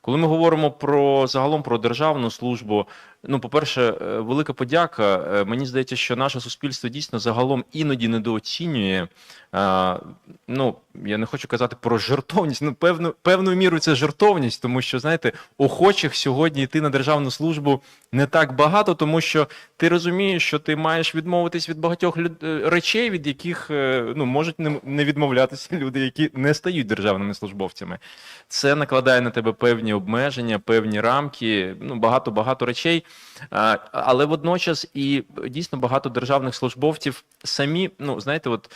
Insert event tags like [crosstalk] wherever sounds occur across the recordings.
Коли ми говоримо про загалом про державну службу, ну, по-перше, е, велика подяка. Е, Мені здається, що наше суспільство дійсно загалом іноді недооцінює. е, Ну, я не хочу казати про жертовність. Ну, певну, певною мірою це жертовність, тому що, знаєте, охочих сьогодні йти на державну службу не так багато, тому що ти розумієш, що ти маєш відмовитись від багатьох речей, від яких ну, можуть не відмовлятися [laughs] люди, які не стають державними службовцями. Це накладає на тебе певні обмеження, певні рамки, ну багато багато речей. Але водночас і дійсно багато державних службовців самі, ну знаєте, от.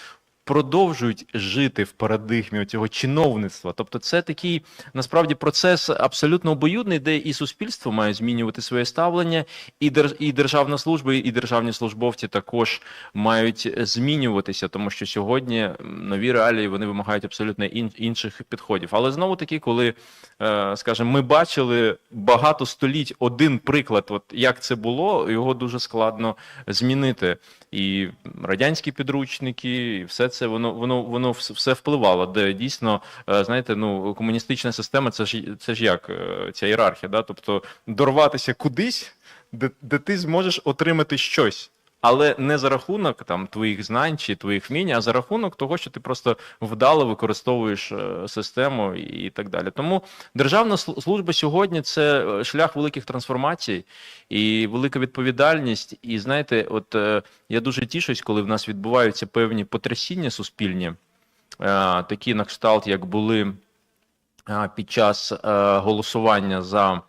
Продовжують жити в парадигмі цього чиновництва. Тобто, це такий насправді процес абсолютно обоюдний, де і суспільство має змінювати своє ставлення, і дер, і державна служба, і державні службовці також мають змінюватися, тому що сьогодні нові реалії вони вимагають абсолютно ін, інших підходів. Але знову таки, коли е, скажімо, ми бачили багато століть один приклад, от як це було, його дуже складно змінити. І радянські підручники, і все це воно воно воно все впливало. Де дійсно, е, знаєте, ну комуністична система, це ж це ж як е, ця ієрархія, да? тобто дорватися кудись, де, де ти зможеш отримати щось. Але не за рахунок там твоїх знань чи твоїх вмінь, а за рахунок того, що ти просто вдало використовуєш е, систему і так далі. Тому державна служба сьогодні це е, шлях великих трансформацій і велика відповідальність. І знаєте, от е, я дуже тішусь, коли в нас відбуваються певні потрясіння суспільні, такі на кшталт, як були під час голосування за.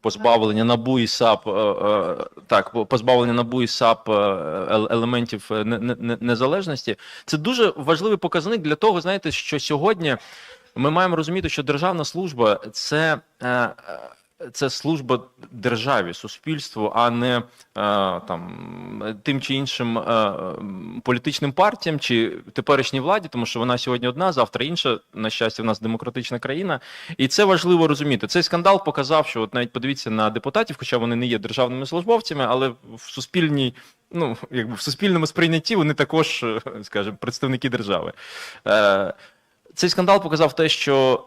Позбавлення НАБУ і САП, е, е, так, позбавлення НАБУ і САП е, елементів не- не- не- незалежності. Це дуже важливий показник для того, знаєте, що сьогодні ми маємо розуміти, що державна служба це. Це служба державі, суспільству, а не е, там тим чи іншим е, політичним партіям чи теперішній владі, тому що вона сьогодні одна, завтра інша. На щастя, в нас демократична країна, і це важливо розуміти. Цей скандал показав, що от навіть подивіться на депутатів, хоча вони не є державними службовцями, але в суспільній, ну якби в суспільному сприйнятті вони також, е, скажімо, представники держави. Цей скандал показав те, що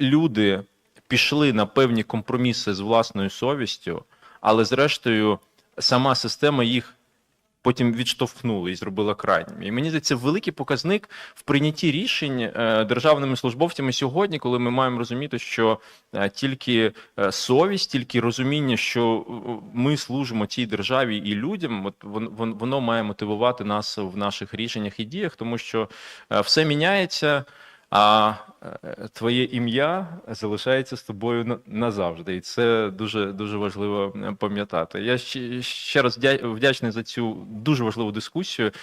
люди пішли на певні компроміси з власною совістю, але зрештою сама система їх потім відштовхнула і зробила крайніми. І мені здається, великий показник в прийнятті рішень е, державними службовцями сьогодні, коли ми маємо розуміти, що е, тільки е, совість, тільки розуміння, що ми служимо цій державі і людям, от вон- вон- воно має мотивувати нас в наших рішеннях і діях, тому що все міняється. А е, твоє ім'я залишається з тобою на- назавжди, і це дуже дуже важливо е, пам'ятати. Я ще, ще раз вдя- вдячний за цю дуже важливу дискусію.